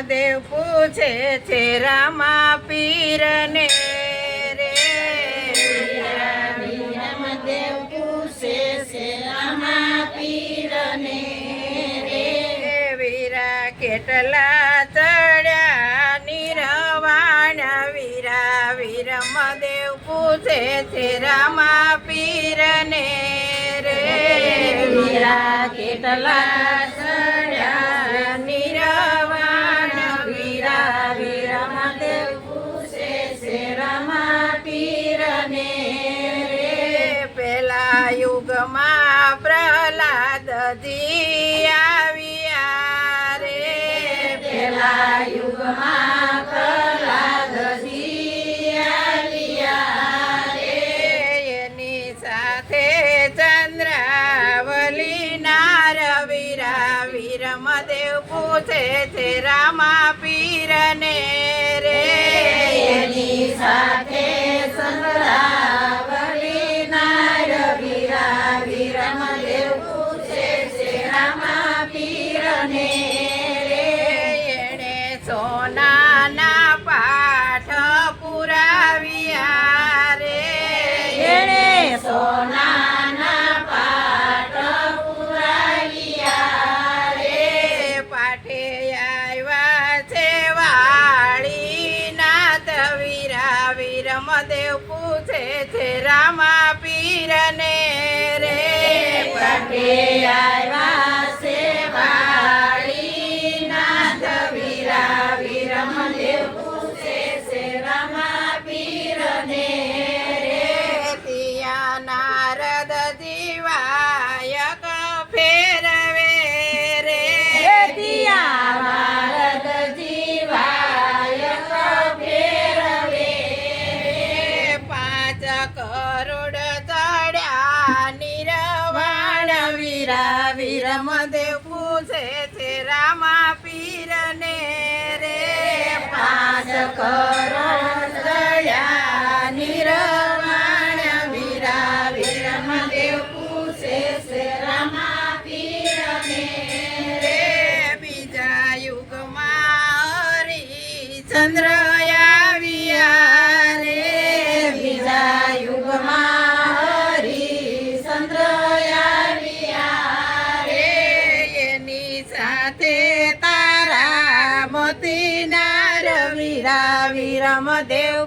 દેવ પૂછે છે રામા પીરને રે? દેવ પૂછે છે રામા પીરને રે? વીરા કેટલા ચડ્યા નિરવાણ વીરા. વીરમદેવ પૂછે છે રામા પીરને રે? વીરા કેટલા રમા પ્રહલાદ આવ્યા રે. પેલા યુગમાં પ્રહલાદજી આવ્યા રે. એની સાથે ચંદ્રાવલી નારવીરા વીરમદેવ પૂછે છે રામા પીરને રે. એની સાથે દેવ પૂછે છે રામા પીરને રે પટે આવ્યા ગરુડ ચડ્યા નિરવાણ વીરા વીરમદેવ પૂછે છે રામા પીરને રે. પાસ કરો ચડ્યા Viramadeu,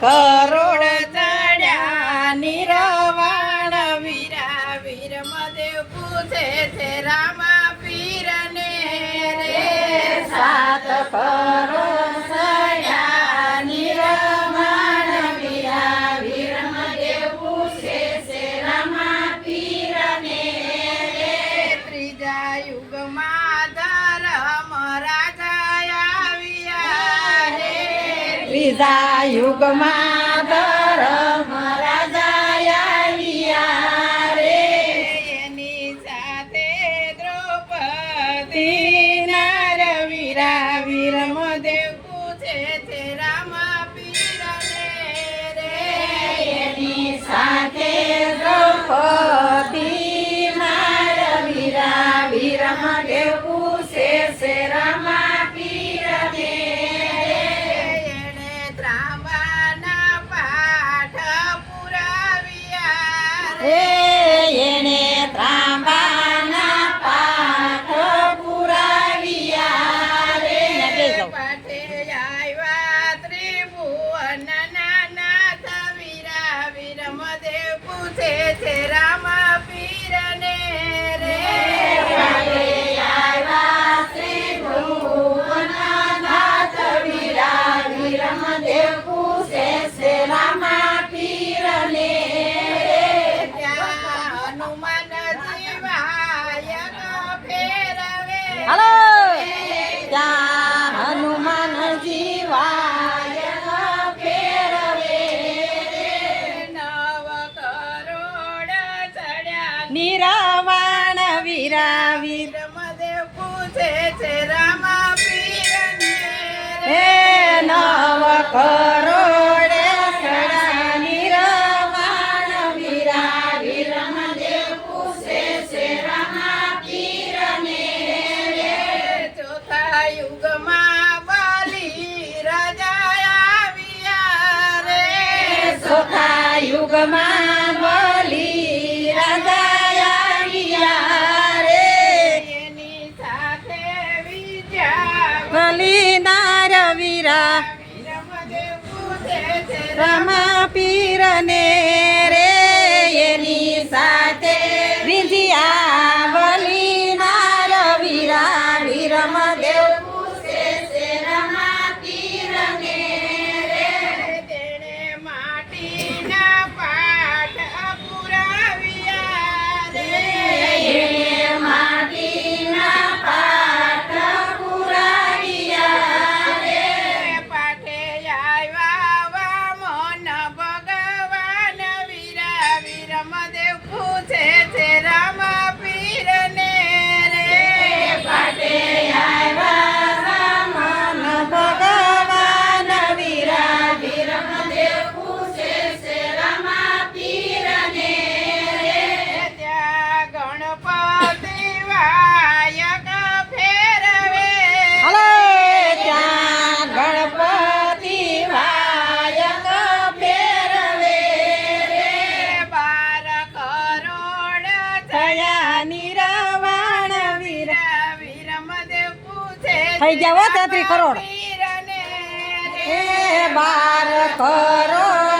કરોડ ચડ્યા નિરવાણ વીરા વીર મદેવ પૂછે છે રામા પીરને રે. સાત કરોડ ત્રેતા યુગમાં નિરાવાણ વિરાવી. રમદેવ પૂછે છે રામા હે નવ કરોડે સડા નિરાવાણ વિરાવી. રમદેવ પૂછે છે રામા પીરને ભલી નાર વીરા રમા પીરને રે થઈ ગયા હો કરોડ. એ બાર કરોડ.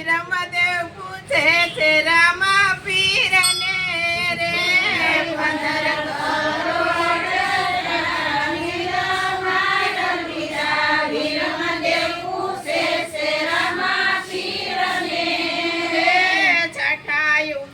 I don't miramos.